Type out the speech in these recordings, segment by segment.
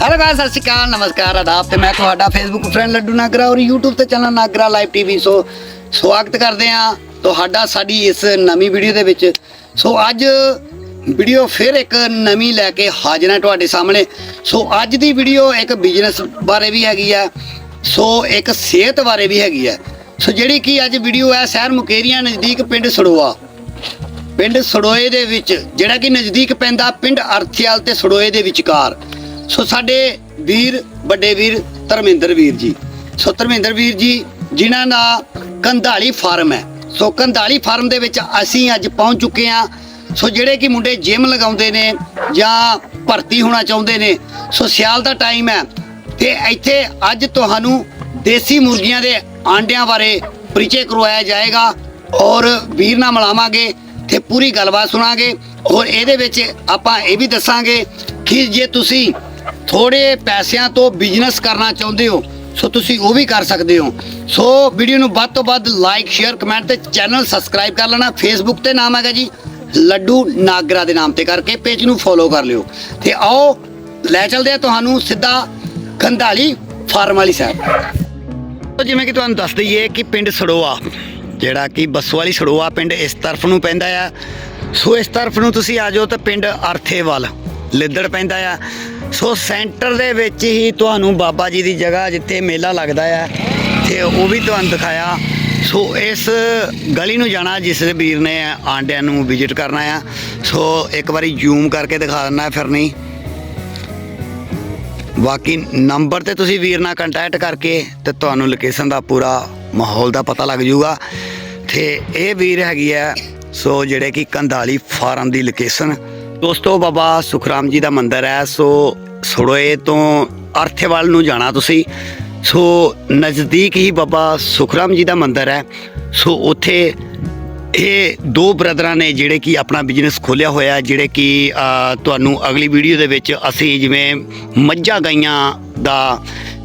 Hello guys ਸਤਿ ਸ਼੍ਰੀ ਅਕਾਲ, ਨਮਸਕਾਰ, ਆਦਾਬ ਤੇ ਮੈਂ ਤੁਹਾਡਾ ਫੇਸਬੁੱਕ ਫਰੈਂਡ ਲੱਡੂ ਨਾਗਰਾ ਔਰ YouTube ਤੇ channel Nagra live TV so ਸਵਾਗਤ ਕਰਦੇ ਆ ਤੁਹਾਡਾ ਸਾਡੀ ਇਸ ਨਵੀਂ ਵੀਡੀਓ ਦੇ ਵਿੱਚ। ਸੋ ਅੱਜ ਵੀਡੀਓ ਫਿਰ ਇੱਕ ਨਵੀਂ ਲੈ ਕੇ ਹਾਜ਼ਰ ਹਾਂ ਤੁਹਾਡੇ ਸਾਹਮਣੇ। ਸੋ ਅੱਜ ਦੀ ਵੀਡੀਓ ਇੱਕ ਬਿਜ਼ਨਸ ਬਾਰੇ ਵੀ ਹੈਗੀ ਆ। ਸੋ ਇੱਕ ਸਿਹਤ ਬਾਰੇ ਵੀ ਹੈਗੀ ਆ। ਸੋ ਜਿਹੜੀ ਕਿ ਅੱਜ ਵੀਡੀਓ ਹੈ, ਸ਼ਹਿਰ ਮੁਕੇਰੀਆਂ ਨਜ਼ਦੀਕ ਪਿੰਡ ਸੜੋਆ। ਪਿੰਡ ਸੜੋਏ ਦੇ ਵਿੱਚ, ਜਿਹੜਾ ਕਿ ਨਜ਼ਦੀਕ ਪੈਂਦਾ ਪਿੰਡ ਅਰਥਿਆਲ ਤੇ ਸੜੋਏ ਦੇ ਵਿਚਕਾਰ। ਸੋ ਸਾਡੇ ਵੀਰ, ਵੱਡੇ ਵੀਰ ਧਰਮਿੰਦਰ ਵੀਰ ਜੀ। ਸੋ ਧਰਮਿੰਦਰ ਵੀਰ ਜੀ, ਜਿਨ੍ਹਾਂ ਦਾ ਕੰਧਾਲੀ ਫਾਰਮ ਹੈ। ਸੋ ਕੰਧਾਲੀ ਫਾਰਮ ਦੇ ਵਿੱਚ ਅਸੀਂ ਅੱਜ ਪਹੁੰਚ ਚੁੱਕੇ ਹਾਂ। ਸੋ ਜਿਹੜੇ ਕਿ ਮੁੰਡੇ ਜਿਮ ਲਗਾਉਂਦੇ ਨੇ ਜਾਂ ਭਰਤੀ ਹੋਣਾ ਚਾਹੁੰਦੇ ਨੇ, ਸੋ ਸਿਆਲ ਦਾ ਟਾਈਮ ਹੈ ਤੇ ਇੱਥੇ ਅੱਜ ਤੁਹਾਨੂੰ ਦੇਸੀ ਮੁਰਗੀਆਂ ਦੇ ਆਂਡਿਆਂ ਬਾਰੇ ਪਰਿਚੈ ਕਰਵਾਇਆ ਜਾਏਗਾ ਔਰ ਵੀਰ ਨਾਲ ਮਿਲਾਵਾਂਗੇ ਤੇ ਪੂਰੀ ਗੱਲਬਾਤ ਸੁਣਾਂਗੇ ਔਰ ਇਹਦੇ ਵਿੱਚ ਆਪਾਂ ਇਹ ਵੀ ਦੱਸਾਂਗੇ ਕਿ ਜੇ ਤੁਸੀਂ ਥੋੜੇ ਪੈਸਿਆਂ ਤੋਂ ਬਿਜ਼ਨਸ ਕਰਨਾ ਚਾਹੁੰਦੇ ਹੋ, ਸੋ ਤੁਸੀਂ ਉਹ ਵੀ ਕਰ ਸਕਦੇ ਹੋ। ਸੋ ਵੀਡੀਓ ਨੂੰ ਵੱਧ ਤੋਂ ਵੱਧ ਲਾਈਕ ਸ਼ੇਅਰ ਕਮੈਂਟ ਤੇ ਚੈਨਲ ਸਬਸਕ੍ਰਾਈਬ ਕਰ ਲੈਣਾ। ਫੇਸਬੁੱਕ ਤੇ ਨਾਮ ਹੈਗਾ ਜੀ, ਲੱਡੂ ਨਾਗਰਾ ਦੇ ਨਾਮ ਤੇ ਕਰਕੇ ਪੇਜ ਨੂੰ ਫੋਲੋ ਕਰ ਲਿਓ। ਤੇ ਆਓ, ਲੈ ਚਲਦੇ ਆ ਤੁਹਾਨੂੰ ਸਿੱਧਾ ਕੰਧਾਲੀ ਫਾਰਮ ਵਾਲੀ ਸਾਈਡ ਜਿਵੇਂ ਕਿ ਤੁਹਾਨੂੰ ਦੱਸ ਦਈਏ ਕਿ ਪਿੰਡ ਸੜੋਆ, ਜਿਹੜਾ ਕਿ ਬੱਸੋ ਵਾਲੀ ਸੜੋਆ ਪਿੰਡ ਇਸ ਤਰਫ ਨੂੰ ਪੈਂਦਾ ਆ। ਸੋ ਇਸ ਤਰਫ ਨੂੰ ਤੁਸੀਂ ਆ ਜਾਓ ਤਾਂ ਪਿੰਡ ਅਰਥੇਵਾਲ, ਲਿੱਦੜ ਪੈਂਦਾ ਆ। ਸੋ ਸੈਂਟਰ ਦੇ ਵਿੱਚ ਹੀ ਤੁਹਾਨੂੰ ਬਾਬਾ ਜੀ ਦੀ ਜਗ੍ਹਾ ਜਿੱਥੇ ਮੇਲਾ ਲੱਗਦਾ ਆ, ਤੇ ਉਹ ਵੀ ਤੁਹਾਨੂੰ ਦਿਖਾਇਆ। ਸੋ ਇਸ ਗਲੀ ਨੂੰ ਜਾਣਾ ਜਿਸ ਵੀਰ ਨੇ ਆਂਡਿਆਂ ਨੂੰ ਵਿਜ਼ਿਟ ਕਰਨਾ ਆ। ਸੋ ਇੱਕ ਵਾਰੀ ਜ਼ੂਮ ਕਰਕੇ ਦਿਖਾ ਦਿੰਦਾ ਫਿਰ ਨਹੀਂ ਬਾਕੀ ਨੰਬਰ ਤੇ ਤੁਸੀਂ ਵੀਰ ਨਾਲ ਕੰਟੈਕਟ ਕਰਕੇ ਤੇ ਤੁਹਾਨੂੰ ਲੋਕੇਸ਼ਨ ਦਾ ਪੂਰਾ ਮਾਹੌਲ ਦਾ ਪਤਾ ਲੱਗ ਜਾਊਗਾ। ਤੇ ਇਹ ਵੀਰ ਹੈਗੀ ਹੈ ਸੋ ਜਿਹੜੇ ਕਿ ਕੰਧਾਲੀ ਫਾਰਮ ਦੀ ਲੋਕੇਸ਼ਨ ਦੋਸਤੋ, ਬਾਬਾ ਸੁਖਰਾਮ ਜੀ ਦਾ ਮੰਦਿਰ ਹੈ, ਸੋ ਸੜੋਏ ਤੋਂ ਅਰਥੇਵਾਲ ਨੂੰ ਜਾਣਾ ਤੁਸੀਂ। ਸੋ ਨਜ਼ਦੀਕ ਹੀ ਬਾਬਾ ਸੁਖਰਾਮ ਜੀ ਦਾ ਮੰਦਿਰ ਹੈ। ਸੋ ਉੱਥੇ ਇਹ ਦੋ ਬ੍ਰਦਰਾਂ ਨੇ ਜਿਹੜੇ ਕਿ ਆਪਣਾ ਬਿਜ਼ਨਸ ਖੋਲਿਆ ਹੋਇਆ ਜਿਹੜੇ ਕਿ ਤੁਹਾਨੂੰ ਅਗਲੀ ਵੀਡੀਓ ਦੇ ਵਿੱਚ ਅਸੀਂ ਜਿਵੇਂ ਮੱਝਾਂ ਗਾਈਆਂ ਦਾ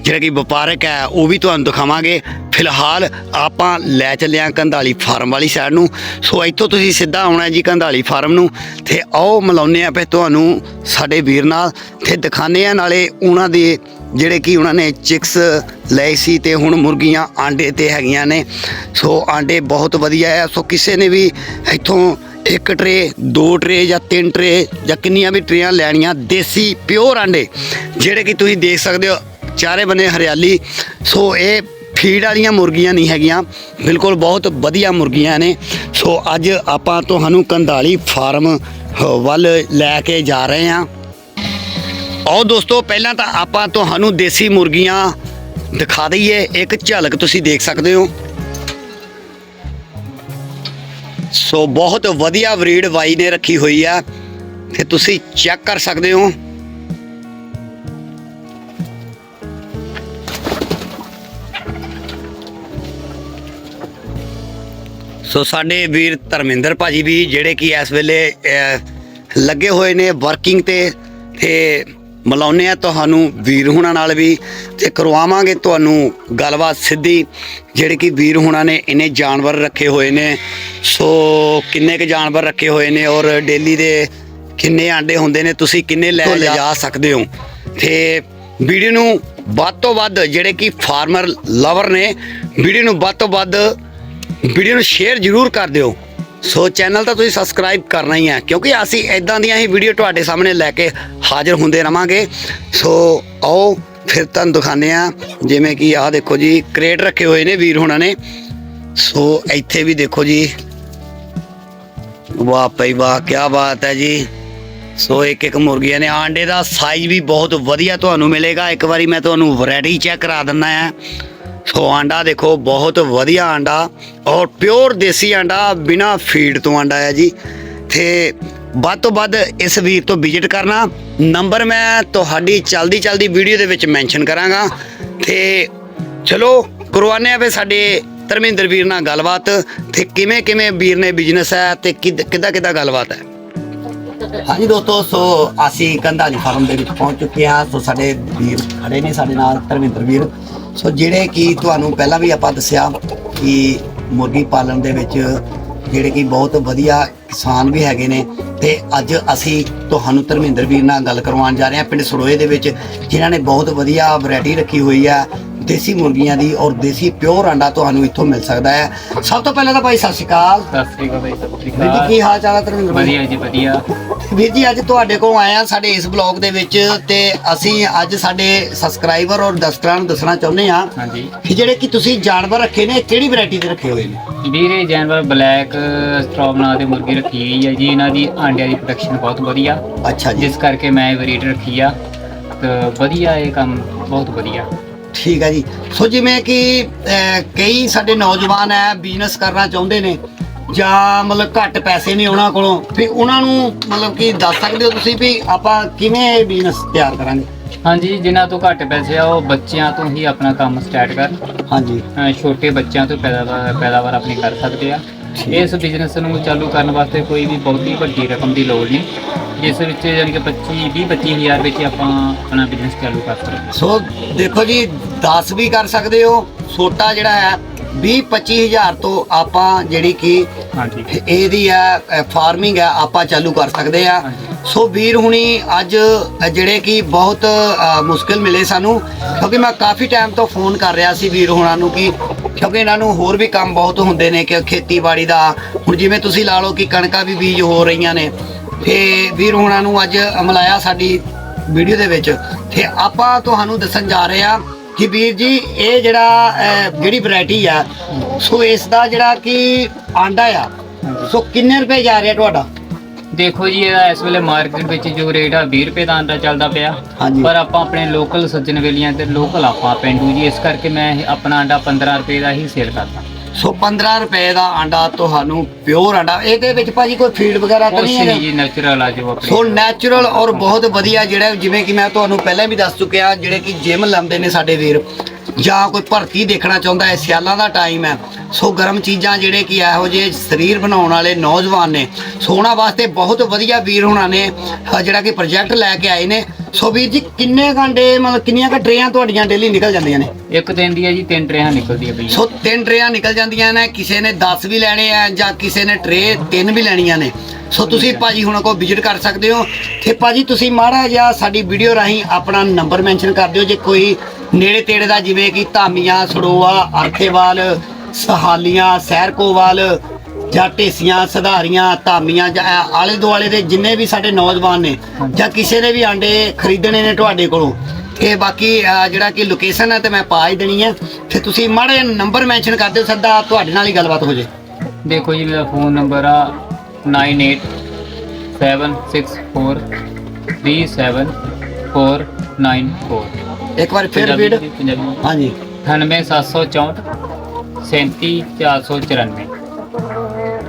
ਜਿਹੜਾ ਕਿ ਵਪਾਰਕ ਹੈ, ਉਹ ਵੀ ਤੁਹਾਨੂੰ ਦਿਖਾਵਾਂਗੇ। ਫਿਲਹਾਲ ਆਪਾਂ ਲੈ ਚੱਲਿਆ ਕੰਧਾਲੀ ਫਾਰਮ ਵਾਲੀ ਸਾਈਡ ਨੂੰ। ਸੋ ਇੱਥੋਂ ਤੁਸੀਂ ਸਿੱਧਾ ਆਉਣਾ ਜੀ ਕੰਧਾਲੀ ਫਾਰਮ ਨੂੰ। ਤੇ ਆਓ ਮਿਲਾਉਂਦੇ ਆ ਪਏ ਤੁਹਾਨੂੰ ਸਾਡੇ ਵੀਰ ਨਾਲ। ਤੇ ਦਿਖਾਉਂਦੇ ਆ ਨਾਲੇ ਉਹਨਾਂ ਦੇ ਜਿਹੜੇ ਕਿ ਉਹਨਾਂ ਨੇ ਚਿਕਸ ਲਏ ਸੀ ਤੇ ਹੁਣ ਮੁਰਗੀਆਂ ਆਂਡੇ ਤੇ ਹੈਗੀਆਂ ਨੇ। ਸੋ ਆਂਡੇ ਬਹੁਤ ਵਧੀਆ ਹੈ ਸੋ ਕਿਸੇ ਨੇ ਵੀ ਇੱਥੋਂ ਇੱਕ ਟਰੇ, ਦੋ ਟਰੇ ਜਾਂ ਤਿੰਨ ਟਰੇ ਜਾਂ ਕਿੰਨੀਆਂ ਵੀ ਟਰੇਆਂ ਲੈਣੀਆਂ ਦੇਸੀ ਪਿਓਰ ਆਂਡੇ, ਜਿਹੜੇ ਕਿ ਤੁਸੀਂ ਦੇਖ ਸਕਦੇ ਹੋ। ਚਾਰੇ ਬੰਨੇ ਹਰਿਆਲੀ। ਸੋ ਇਹ ਫੀਡ ਵਾਲੀਆਂ ਮੁਰਗੀਆਂ ਨਹੀਂ ਹੈਗੀਆਂ। ਬਿਲਕੁਲ ਬਹੁਤ ਵਧੀਆ ਮੁਰਗੀਆਂ ਨੇ। ਸੋ ਅੱਜ ਆਪਾਂ ਤੁਹਾਨੂੰ ਕੰਧਾਲੀ ਫਾਰਮ ਵੱਲ ਲੈ ਕੇ ਜਾ ਰਹੇ ਹਾਂ। ਆਓ ਦੋਸਤੋ, ਪਹਿਲਾਂ ਤਾਂ ਆਪਾਂ ਤੁਹਾਨੂੰ ਦੇਸੀ ਮੁਰਗੀਆਂ ਦਿਖਾ ਦਈਏ। ਇੱਕ ਝਲਕ ਤੁਸੀਂ ਦੇਖ ਸਕਦੇ ਹੋ। ਸੋ ਬਹੁਤ ਵਧੀਆ ਬਰੀਡ ਵਾਈ ਨੇ ਰੱਖੀ ਹੋਈ ਆ। ਤੇ ਤੁਸੀਂ ਚੈੱਕ ਕਰ ਸਕਦੇ ਹੋ। ਸੋ ਸਾਡੇ ਵੀਰ ਧਰਮਿੰਦਰ ਭਾਜੀ ਵੀ ਜਿਹੜੇ ਕਿ ਇਸ ਵੇਲੇ ਲੱਗੇ ਹੋਏ ਨੇ ਵਰਕਿੰਗ ਤੇ ਤੇ ਮਿਲਾਉਂਦੇ ਆ ਤੁਹਾਨੂੰ ਵੀਰ ਹੁਣਾਂ ਨਾਲ ਵੀ ਤੇ ਕਰਵਾਵਾਂਗੇ ਤੁਹਾਨੂੰ ਗੱਲਬਾਤ ਸਿੱਧੀ ਜਿਹੜੇ ਕਿ ਵੀਰ ਹੁਣਾਂ ਨੇ ਇਹਨੇ ਜਾਨਵਰ ਰੱਖੇ ਹੋਏ ਨੇ। ਸੋ ਕਿੰਨੇ ਕੁ ਜਾਨਵਰ ਰੱਖੇ ਹੋਏ ਨੇ ਔਰ ਡੇਲੀ ਦੇ ਕਿੰਨੇ ਆਂਡੇ ਹੁੰਦੇ ਨੇ ਤੁਸੀਂ ਕਿੰਨੇ ਲੈ ਜਾ ਸਕਦੇ ਹੋ? ਤੇ ਵੀਡੀਓ ਨੂੰ ਵੱਧ ਤੋਂ ਵੱਧ ਜਿਹੜੇ ਕਿ ਫਾਰਮਰ ਲਵਰ ਨੇ ਵੀਡੀਓ ਨੂੰ ਵੱਧ ਤੋਂ ਵੱਧ ਵੀਡੀਓ ਨੂੰ ਸ਼ੇਅਰ ਜ਼ਰੂਰ ਕਰ ਦਿਓ। ਸੋ ਚੈਨਲ ਤਾਂ ਤੁਸੀਂ ਸਬਸਕ੍ਰਾਈਬ ਕਰਨਾ ਹੀ ਹੈ ਕਿਉਂਕਿ ਅਸੀਂ ਇਦਾਂ ਦੀਆਂ ਹੀ ਵੀਡੀਓ ਤੁਹਾਡੇ ਸਾਹਮਣੇ ਲੈ ਕੇ ਹਾਜ਼ਰ ਹੁੰਦੇ ਰਵਾਂਗੇ। ਸੋ ਆਓ, ਫਿਰ ਤੁਹਾਨੂੰ ਦਿਖਾਉਂਦੇ ਆ ਜਿਵੇਂ ਕਿ ਆਹ ਦੇਖੋ ਜੀ ਕ੍ਰੇਟ ਰੱਖੇ ਹੋਏ ਨੇ ਵੀਰ ਹੁਣਾਂ ਨੇ। ਸੋ ਇੱਥੇ ਵੀ ਦੇਖੋ ਜੀ। ਵਾਹ ਭਾਈ ਵਾਹ ਕੀ ਬਾਤ ਹੈ ਜੀ। ਸੋ ਇੱਕ ਇੱਕ ਮੁਰਗੀਆਂ ਨੇ, ਆਂਡੇ ਦਾ ਸਾਈਜ਼ ਵੀ ਬਹੁਤ ਵਧੀਆ ਤੁਹਾਨੂੰ ਮਿਲੇਗਾ। ਇੱਕ ਵਾਰੀ ਮੈਂ ਤੁਹਾਨੂੰ ਵੈਰਾਈਟੀ ਚੈੱਕ ਕਰਾ ਦਿੰਦਾ ਆ ਸੋ ਆਂਡਾ ਦੇਖੋ, ਬਹੁਤ ਵਧੀਆ ਆਂਡਾ ਔਰ ਪਿਓਰ ਦੇਸੀ ਆਂਡਾ ਬਿਨਾ ਫੀਡ ਤੋਂ ਆਂਡਾ ਹੈ ਜੀ। ਤੇ ਵੱਧ ਤੋਂ ਵੱਧ ਇਸ ਵੀਰ ਤੋਂ ਵਿਜ਼ਿਟ ਕਰਨਾ। ਨੰਬਰ ਮੈਂ ਤੁਹਾਡੀ ਚਲਦੀ ਚਲਦੀ ਵੀਡੀਓ ਦੇ ਵਿੱਚ ਮੈਂਸ਼ਨ ਕਰਾਂਗਾ। ਤੇ ਚਲੋ ਕਰਵਾਨੇ ਆ ਫੇ ਸਾਡੇ ਧਰਮਿੰਦਰ ਵੀਰ ਨਾਲ ਗੱਲਬਾਤ। ਤੇ ਕਿਵੇਂ ਕਿਵੇਂ ਵੀਰ ਨੇ ਬਿਜ਼ਨਸ ਹੈ ਤੇ ਕਿੱਦਾਂ ਕਿੱਦਾਂ ਗੱਲਬਾਤ ਹੈ? ਹਾਂਜੀ ਦੋਸਤੋ, ਸੋ ਅਸੀਂ ਕੰਧਾਲੀ ਫਾਰਮ ਦੇ ਵਿੱਚ ਪਹੁੰਚ ਚੁੱਕੇ ਹਾਂ। ਸੋ ਸਾਡੇ ਵੀਰ ਖੜੇ ਨੇ ਸਾਡੇ ਨਾਲ ਧਰਮਿੰਦਰ ਵੀਰ। ਸੋ ਜਿਹੜੇ ਕਿ ਤੁਹਾਨੂੰ ਪਹਿਲਾਂ ਵੀ ਆਪਾਂ ਦੱਸਿਆ ਕਿ ਮੁਰਗੀ ਪਾਲਣ ਦੇ ਵਿੱਚ ਜਿਹੜੇ ਕਿ ਬਹੁਤ ਵਧੀਆ ਕਿਸਾਨ ਵੀ ਹੈਗੇ ਨੇ ਤੇ ਅੱਜ ਅਸੀਂ ਤੁਹਾਨੂੰ ਧਰਮਿੰਦਰ ਵੀਰ ਨਾਲ ਗੱਲ ਕਰਵਾਉਣ ਜਾ ਰਹੇ ਹਾਂ ਪਿੰਡ ਸੜੋਏ ਦੇ ਵਿੱਚ ਜਿਨ੍ਹਾਂ ਨੇ ਬਹੁਤ ਵਧੀਆ ਵੈਰਾਈਟੀ ਰੱਖੀ ਹੋਈ ਆ ਦੇਸੀ ਮੁਰਗੀਆਂ ਦੀ ਔਰ ਦੇਸੀ ਪਿਓਰ ਆਂਡਾ ਤੁਹਾਨੂੰ ਇੱਥੋਂ ਮਿਲ ਸਕਦਾ ਹੈ। ਸਭ ਤੋਂ ਪਹਿਲਾਂ ਤਾਂ ਭਾਈ ਸਤਿ ਸ਼੍ਰੀ ਅਕਾਲ। ਸਤਿ ਸ੍ਰੀ ਅਕਾਲ ਭਾਈ ਸਤਿ ਸ੍ਰੀ ਵੀਰ ਜੀ ਅਕਾਲ ਕੀ ਹਾਲ ਚਾਲ ਹੈ ਧਰਮਿੰਦਰ ਭਾਈ ਵਧੀਆ ਜੀ ਵਧੀਆ। ਵੀਰ ਜੀ ਅੱਜ ਤੁਹਾਡੇ ਕੋਲ ਆਏ ਆ ਸਾਡੇ ਇਸ ਬਲੌਗ ਦੇ ਵਿੱਚ ਤੇ ਅਸੀਂ ਅੱਜ ਸਾਡੇ ਸਬਸਕ੍ਰਾਈਬਰ ਔਰ ਦਰਸ਼ਕਾਂ ਨੂੰ ਦੱਸਣਾ ਚਾਹੁੰਦੇ ਆ ਹਾਂਜੀ। ਕਿ ਜਿਹੜੇ ਕਿ ਤੁਸੀਂ ਜਾਨਵਰ ਰੱਖੇ ਨੇ ਕਿਹੜੀ ਵੈਰਾਈਟੀ ਦੇ ਰੱਖੇ ਹੋਏ ਨੇ? ਵੀਰੇ ਜਾਨਵਰ ਬਲੈਕ ਸਟ੍ਰੋਬ ਨਾਂ ਦੀ ਮੁਰਗੀ ਰੱਖੀ ਹੋਈ ਹੈ ਜੀ ਇਹਨਾਂ ਦੀ ਆਂਡਿਆਂ ਦੀ ਪ੍ਰੋਡਕਸ਼ਨ ਬਹੁਤ ਵਧੀਆ। ਅੱਛਾ ਜੀ। ਜਿਸ ਕਰਕੇ ਮੈਂ ਇਹ ਬਰੀਡ ਰੱਖੀ ਆ। ਤੇ ਵਧੀਆ ਇਹ ਕੰਮ ਬਹੁਤ ਵਧੀਆ। ਠੀਕ ਹੈ ਜੀ। ਸੋ ਜਿਵੇਂ ਕਿ ਅਹ, ਕਈ ਸਾਡੇ ਨੌਜਵਾਨ ਹੈ ਬਿਜ਼ਨਸ ਕਰਨਾ ਚਾਹੁੰਦੇ ਨੇ ਜਾਂ ਮਤਲਬ ਘੱਟ ਪੈਸੇ ਨੇ ਉਹਨਾਂ ਕੋਲੋਂ ਵੀ ਉਹਨਾਂ ਨੂੰ ਮਤਲਬ ਕਿ ਦੱਸ ਸਕਦੇ ਹੋ ਤੁਸੀਂ ਵੀ ਆਪਾਂ ਕਿਵੇਂ ਇਹ ਬਿਜ਼ਨਸ ਤਿਆਰ ਕਰਾਂਗੇ? ਹਾਂਜੀ ਜਿਨ੍ਹਾਂ ਤੋਂ ਘੱਟ ਪੈਸੇ ਆ ਉਹ ਬੱਚਿਆਂ ਤੋਂ ਹੀ ਆਪਣਾ ਕੰਮ ਸਟਾਰਟ ਕਰਨ ਹਾਂਜੀ। ਛੋਟੇ ਬੱਚਿਆਂ ਤੋਂ ਪੈਦਾਵਾਰ ਪੈਦਾਵਾਰ ਆਪਣੀ ਕਰ ਸਕਦੇ ਆ। ਇਸ ਬਿਜ਼ਨਸ ਨੂੰ ਚਾਲੂ ਕਰਨ ਵਾਸਤੇ ਕੋਈ ਵੀ ਬਹੁਤੀ ਵੱਡੀ ਰਕਮ ਦੀ ਲੋੜ ਨਹੀਂ ਜਿਸ ਵਿੱਚ ਯਾਨੀ ਕਿ 25 20 25000 ਵਿੱਚ ਆਪਾਂ ਆਪਣਾ ਬਿਜ਼ਨਸ ਚਾਲੂ ਕਰ ਸਕਦੇ ਹਾਂ। ਸੋ ਦੇਖੋ ਜੀ 10 ਵੀ ਕਰ ਸਕਦੇ ਹੋ ਛੋਟਾ ਜਿਹੜਾ ਹੈ 20 25000 ਤੋਂ ਆਪਾਂ ਜਿਹੜੀ ਕਿ ਹਾਂਜੀ। ਇਹਦੀ ਹੈ ਫਾਰਮਿੰਗ ਹੈ ਆਪਾਂ ਚਾਲੂ ਕਰ ਸਕਦੇ ਆ। ਸੋ ਵੀਰ ਹੁਣੀ ਅੱਜ ਜਿਹੜੇ ਕਿ ਬਹੁਤ ਮੁਸ਼ਕਿਲ ਮਿਲੇ ਸਾਨੂੰ ਕਿਉਂਕਿ ਮੈਂ ਕਾਫੀ ਟਾਈਮ ਤੋਂ ਫੋਨ ਕਰ ਰਿਹਾ ਸੀ ਵੀਰ ਹੁਣਾਂ ਨੂੰ ਕਿ ਕਿਉਂਕਿ ਇਹਨਾਂ ਨੂੰ ਹੋਰ ਵੀ ਕੰਮ ਬਹੁਤ ਹੁੰਦੇ ਨੇ ਕਿ ਖੇਤੀਬਾੜੀ ਦਾ। ਹੁਣ ਜਿਵੇਂ ਤੁਸੀਂ ਲਾ ਲਓ ਕਿ ਕਣਕਾਂ ਵੀ ਬੀਜ ਹੋ ਰਹੀਆਂ ਨੇ, ਤੇ ਵੀਰ ਹੁਣਾਂ ਨੂੰ ਅੱਜ ਅਮਲਾਇਆ ਸਾਡੀ ਵੀਡੀਓ ਦੇ ਵਿੱਚ। ਤੇ ਆਪਾਂ ਤੁਹਾਨੂੰ ਦੱਸਣ ਜਾ ਰਹੇ ਆ ਕਿ ਵੀਰ ਜੀ, ਇਹ ਜਿਹੜਾ ਜਿਹੜੀ ਵੈਰਾਈਟੀ ਆ, ਸੋ ਇਸ ਦਾ ਜਿਹੜਾ ਕਿ ਆਂਡਾ ਆ, ਸੋ ਕਿੰਨੇ ਰੁਪਏ ਜਾ ਰਿਹਾ ਤੁਹਾਡਾ? ਦੇਖੋ ਜੀ ਇਹਦਾ ਇਸ ਵੇਲੇ ਮਾਰਕੀਟ ਵਿੱਚ ਜੋ ਰੇਟ ਆ 20 ਰੁਪਏ ਦਾ ਚੱਲਦਾ ਪਿਆ। ਹਾਂਜੀ। ਪਰ ਆਪਾਂ ਆਪਣੇ ਲੋਕਲ ਸੱਜਣ ਵੇਲੀਆਂ ਤੇ ਲੋਕਲ ਆਪਾਂ ਪਿੰਡੂ ਜੀ ਇਸ ਕਰਕੇ ਮੈਂ ਇਹ ਆਪਣਾ ਆਂਡਾ 15 ਰੁਪਏ ਦਾ ਹੀ ਸੇਲ ਕਰਦਾ। ਸੋ 15 ਰੁਪਏ ਦਾ ਆਂਡਾ ਤੁਹਾਨੂੰ ਪਿਓਰ ਆਂਡਾ ਇਹਦੇ ਵਿੱਚ ਭਾਜੀ ਕੋਈ ਫੀਡ ਵਗੈਰਾ ਤਾਂ ਕੁਛ ਨਹੀਂ ਨਹੀਂ ਹੈਗਾ ਜੀ ਨੈਚੁਰਲ ਆ ਜੋ ਆਪਣੀ। ਸੋ ਨੈਚੁਰਲ ਔਰ ਬਹੁਤ ਵਧੀਆ ਜਿਹੜਾ ਜਿਵੇਂ ਕਿ ਮੈਂ ਤੁਹਾਨੂੰ ਪਹਿਲਾਂ ਵੀ ਦੱਸ ਚੁੱਕਿਆ ਜਿਹੜੇ ਕਿ ਜਿਮ ਲਾਉਂਦੇ ਨੇ ਸਾਡੇ ਵੀਰ ਜਾਂ ਕੋਈ ਭਰਤੀ ਦੇਖਣਾ ਚਾਹੁੰਦਾ ਹੈ ਸਿਆਲਾਂ ਦਾ ਟਾਈਮ ਹੈ। ਸੋ ਗਰਮ ਚੀਜ਼ਾਂ ਜਿਹੜੇ ਕਿ ਇਹੋ ਜਿਹੇ ਸਰੀਰ ਬਣਾਉਣ ਵਾਲੇ ਨੌਜਵਾਨ ਨੇ ਸੋ ਉਹਨਾਂ ਵਾਸਤੇ ਬਹੁਤ ਵਧੀਆ ਵੀਰ ਹੋਣਾ ਨੇ ਜਿਹੜਾ ਕਿ ਪ੍ਰੋਜੈਕਟ ਲੈ ਕੇ ਆਏ ਨੇ। ਸੋ ਵੀਰ ਜੀ ਕਿੰਨੇ ਘੰਟੇ ਮਤਲਬ ਕਿੰਨੀਆਂ ਕੁ ਟਰੇਆਂ ਤੁਹਾਡੀਆਂ ਡੇਲੀ ਨਿਕਲ ਜਾਂਦੀਆਂ ਨੇ? ਇੱਕ ਦਿਨ ਦੀ ਹੈ ਜੀ ਤਿੰਨ ਟਰੇਹਾਂ ਨਿਕਲਦੀਆਂ ਪਈਆਂ। ਸੋ ਤਿੰਨ ਟਰੇਆਂ ਨਿਕਲ ਜਾਂਦੀਆਂ ਨੇ ਕਿਸੇ ਨੇ 10 ਵੀ ਲੈਣੇ ਆ ਜਾਂ ਕਿਸੇ ਨੇ ਟਰੇ ਤਿੰਨ ਵੀ ਲੈਣੀਆਂ ਨੇ। ਸੋ ਤੁਸੀਂ ਭਾਜੀ ਹੁਣ ਕੋ ਵਿਜ਼ਿਟ ਕਰ ਸਕਦੇ ਹੋ। ਤੇ ਭਾਜੀ ਤੁਸੀਂ ਮਾੜਾ ਜਿਹਾ ਸਾਡੀ ਵੀਡੀਓ ਰਾਹੀਂ ਆਪਣਾ ਨੰਬਰ ਮੈਂਸ਼ਨ ਕਰ ਦਿਓ ਜੇ ਕੋਈ ਨੇੜੇ ਤੇੜੇ ਦਾ ਜਿਵੇਂ ਕਿ ਧਾਮੀਆਂ ਸੜੋਆ ਅਰਥੇਵਾਲ ਸਹਾਲੀਆਂ ਸਹਿਰਕੋਵਾਲ ਜਾਂ ਢੇਸੀਆਂ ਸਧਾਰੀਆਂ ਧਾਮੀਆਂ ਜਾਂ ਆਲੇ ਦੁਆਲੇ ਦੇ ਜਿੰਨੇ ਵੀ ਸਾਡੇ ਨੌਜਵਾਨ ਨੇ ਜਾਂ ਕਿਸੇ ਨੇ ਵੀ ਆਂਡੇ ਖਰੀਦਣੇ ਨੇ ਤੁਹਾਡੇ ਕੋਲੋਂ। ਤੇ ਬਾਕੀ ਜਿਹੜਾ ਕਿ ਲੋਕੇਸ਼ਨ ਹੈ ਤੇ ਮੈਂ ਪਾ ਹੀ ਦੇਣੀ ਹੈ ਤੇ ਤੁਸੀਂ ਮਾੜੇ ਨੰਬਰ ਮੈਂਸ਼ਨ ਕਰ ਦਿਓ ਸਿੱਧਾ ਤੁਹਾਡੇ ਨਾਲ ਹੀ ਗੱਲਬਾਤ ਹੋ ਜੇ। ਦੇਖੋ ਜੀ ਮੇਰਾ ਫੋਨ ਨੰਬਰ ਆ 9876437494 ਇੱਕ ਵਾਰ ਫਿਰ ਵੀਡ ਪੰਜਾਬੀ। ਹਾਂਜੀ। 98764 37494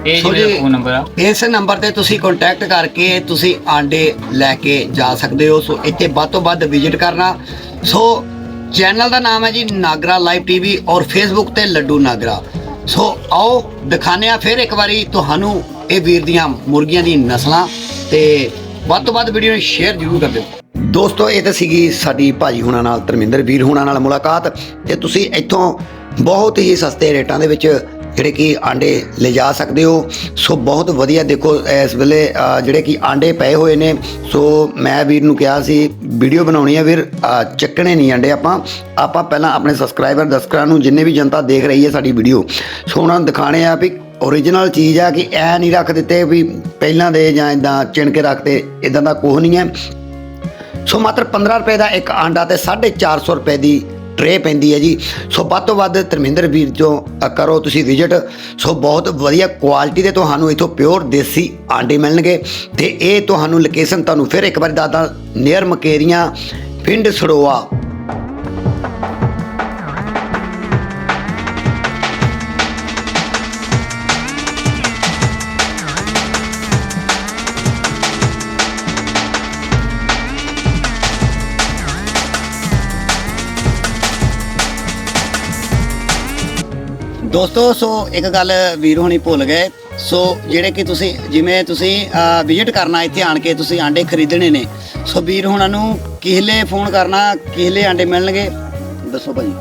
ਇਹ ਜੀ ਸੋ ਮੇਰਾ ਜੀ- ਫੋਨ ਨੰਬਰ ਆ। ਇਸ ਨੰਬਰ ਤੇ ਤੁਸੀਂ ਕੰਟੈਕਟ ਕਰਕੇ ਤੁਸੀਂ ਆਂਡੇ ਲੈ ਕੇ ਜਾ ਸਕਦੇ ਹੋ। ਸੋ ਇੱਥੇ ਵੱਧ ਤੋਂ ਵੱਧ ਵਿਜ਼ਿਟ ਕਰਨਾ। ਸੋ ਚੈਨਲ ਦਾ ਨਾਮ ਹੈ ਜੀ ਨਾਗਰਾ ਲਾਈਵ ਟੀਵੀ ਔਰ ਫੇਸਬੁੱਕ ਤੇ ਲੱਡੂ ਨਾਗਰਾ। ਸੋ ਆਓ ਦਿਖਾਉਂਦੇ ਆ ਫਿਰ ਇੱਕ ਵਾਰੀ ਤੁਹਾਨੂੰ ਇਹ ਵੀਰ ਦੀਆਂ ਮੁਰਗੀਆਂ ਦੀ ਨਸਲਾਂ ਤੇ ਵੱਧ ਤੋਂ ਵੱਧ ਵੀਡੀਓ ਨੂੰ ਸ਼ੇਅਰ ਜ਼ਰੂਰ ਕਰ ਦਿਓ। ਦੋਸਤੋ ਇਹ ਤਾਂ ਸੀਗੀ ਸਾਡੀ ਭਾਜੀ ਹੁਣਾਂ ਨਾਲ ਧਰਮਿੰਦਰ ਵੀਰ ਹੁਣਾਂ ਨਾਲ ਮੁਲਾਕਾਤ। ਤੇ ਤੁਸੀਂ ਇੱਥੋਂ ਬਹੁਤ ਹੀ ਸਸਤੇ ਰੇਟਾਂ ਦੇ ਵਿੱਚ ਜਿਹੜੇ ਕਿ ਆਂਡੇ ਲਿਜਾ ਸਕਦੇ ਹੋ। ਸੋ ਬਹੁਤ ਵਧੀਆ ਦੇਖੋ ਇਸ ਵੇਲੇ ਜਿਹੜੇ ਕਿ ਆਂਡੇ ਪਏ ਹੋਏ ਨੇ। ਸੋ ਮੈਂ ਵੀਰ ਨੂੰ ਕਿਹਾ ਸੀ ਵੀਡੀਓ ਬਣਾਉਣੀ ਹੈ ਵੀਰ ਅ, ਚੱਕਣੇ ਨਹੀਂ ਆਂਡੇ ਆਪਾਂ। ਆਪਾਂ ਪਹਿਲਾਂ ਆਪਣੇ ਸਬਸਕ੍ਰਾਈਬਰ ਦਰਸ਼ਕਾਂ ਨੂੰ ਜਿੰਨੇ ਵੀ ਜਨਤਾ ਦੇਖ ਰਹੀ ਹੈ ਸਾਡੀ ਵੀਡੀਓ ਸੋ ਉਹਨਾਂ ਨੂੰ ਦਿਖਾਣੇ ਆ ਵੀ ਓਰੀਜਨਲ ਚੀਜ਼ ਆ ਕਿ ਐ ਨਹੀਂ ਰੱਖ ਦਿੱਤੇ ਵੀ ਪਹਿਲਾਂ ਦੇ ਜਾਂ ਇਦਾਂ ਚਿਣ ਕੇ ਰੱਖਦੇ ਇਦਾਂ ਦਾ ਕੁਝ ਨਹੀਂ ਹੈ। ਸੋ ਮਾਤਰ 15 ਰੁਪਏ ਦਾ ਇੱਕ ਆਂਡਾ ਤੇ 450 ਰੁਪਏ ਦੀ ਟਰੇ ਪੈਂਦੀ ਹੈ ਜੀ। ਸੋ ਵੱਧ ਤੋਂ ਵੱਧ ਧਰਮਿੰਦਰ ਵੀਰ ਤੋਂ ਕਰੋ ਤੁਸੀਂ ਵਿਜ਼ਿਟ ਸੋ ਬਹੁਤ ਵਧੀਆ ਕੁਆਲਿਟੀ ਦੇ ਤੁਹਾਨੂੰ ਇਥੋਂ ਪਿਓਰ ਦੇਸੀ ਆਂਡੇ ਮਿਲਣਗੇ। ਤੇ ਇਹ ਤੁਹਾਨੂੰ ਲੋਕੇਸ਼ਨ ਤੁਹਾਨੂੰ ਫਿਰ ਇੱਕ ਵਾਰੀ ਦੱਸਦਾ ਨੀਅਰ ਮਕੇਰੀਆਂ, ਪਿੰਡ ਸੜੋਆ। ਦੋਸਤੋ ਸੋ ਇੱਕ ਗੱਲ ਵੀਰ ਹੋਣੀ ਭੁੱਲ ਗਏ। ਸੋ ਜਿਹੜੇ ਕਿ ਤੁਸੀਂ ਜਿਵੇਂ ਤੁਸੀਂ ਵਿਜ਼ਿਟ ਕਰਨਾ ਇੱਥੇ ਆਣ ਕੇ ਤੁਸੀਂ ਆਂਡੇ ਖਰੀਦਣੇ ਨੇ ਸੋ ਵੀਰ ਹੋਣਾ ਨੂੰ ਕਿਹਲੇ ਫੋਨ ਕਰਨਾ ਕਿਹਲੇ ਆਂਡੇ ਮਿਲਣਗੇ? ਦੱਸੋ ਭਾਜੀ।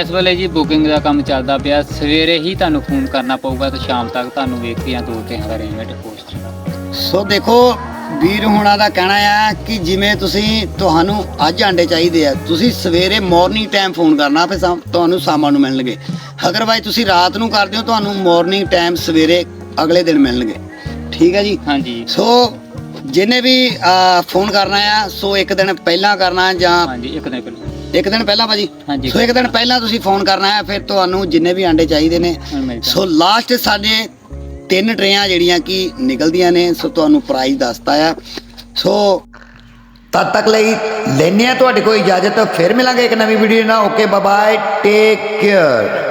ਇਸ ਵੇਲੇ ਜੀ ਬੁਕਿੰਗ ਦਾ ਕੰਮ ਚੱਲਦਾ ਪਿਆ। ਸਵੇਰੇ ਹੀ ਤੁਹਾਨੂੰ ਫੋਨ ਕਰਨਾ ਪਊਗਾ ਤੇ ਸ਼ਾਮ ਤੱਕ ਤੁਹਾਨੂੰ ਵੇਖ ਕੇ ਜਾਂ ਦੋ ਟ੍ਰੇਨਾਂ ਦਾ ਅਰੇਂਜਮੈਂਟ ਪੋਸਟ ਸੋ ਦੇਖੋ ਵੀਰ ਹੁਣਾਂ ਦਾ ਕਹਿਣਾ ਆ ਕਿ ਜਿਵੇਂ ਤੁਸੀਂ ਤੁਹਾਨੂੰ ਅੱਜ ਆਂਡੇ ਚਾਹੀਦੇ ਆ ਤੁਸੀਂ ਸਵੇਰੇ ਮਾਰਨਿੰਗ ਟਾਈਮ ਫੋਨ ਕਰਨਾ ਫਿਰ ਸ਼ਾਮ- ਤੁਹਾਨੂੰ ਸ਼ਾਮਾਂ ਨੂੰ ਮਿਲਣਗੇ। ਅਗਰਵਾਈਜ਼ ਤੁਸੀਂ ਰਾਤ ਨੂੰ ਕਰਦੇ ਹੋ ਤੁਹਾਨੂੰ ਮਾਰਨਿੰਗ ਟਾਈਮ ਸਵੇਰੇ ਅਗਲੇ ਦਿਨ ਮਿਲਣਗੇ। ਠੀਕ ਹੈ ਜੀ? ਹਾਂਜੀ। ਸੋ ਜਿਹਨੇ ਵੀ ਫੋਨ ਕਰਨਾ ਆ ਸੋ ਇੱਕ ਦਿਨ ਪਹਿਲਾਂ ਕਰਨਾ ਜਾਂ ਹਾਂਜੀ ਇੱਕ ਦਿਨ ਪਹਿਲਾਂ। ਇੱਕ ਦਿਨ ਪਹਿਲਾਂ ਭਾਜੀ? ਹਾਂਜੀ। ਸੋ ਇੱਕ ਦਿਨ ਪਹਿਲਾਂ ਤੁਸੀਂ ਫੋਨ ਕਰਨਾ ਹੈ ਫਿਰ ਤੁਹਾਨੂੰ ਜਿੰਨੇ ਵੀ ਆਂਡੇ ਚਾਹੀਦੇ ਨੇ। ਹੁਣ ਮਿਲ ਜਾਣਾ। ਸੋ ਲਾਸਟ ਸਾਡੇ ਤਿੰਨ ਟਰੇਆਂ ਜਿਹੜੀਆਂ ਕਿ ਨਿਕਲਦੀਆਂ ਨੇ, ਸੋ ਤੁਹਾਨੂੰ ਪ੍ਰਾਈਸ ਦੱਸਤਾ ਆ। ਸੋ ਤਦ ਤੱਕ ਲਈ ਲੈਨੇ ਆ ਤੁਹਾਡੇ ਕੋਲ ਇਜਾਜ਼ਤ, ਫਿਰ ਮਿਲਾਂਗੇ ਇੱਕ ਨਵੀਂ ਵੀਡੀਓ ਨਾਲ। Okay bye take care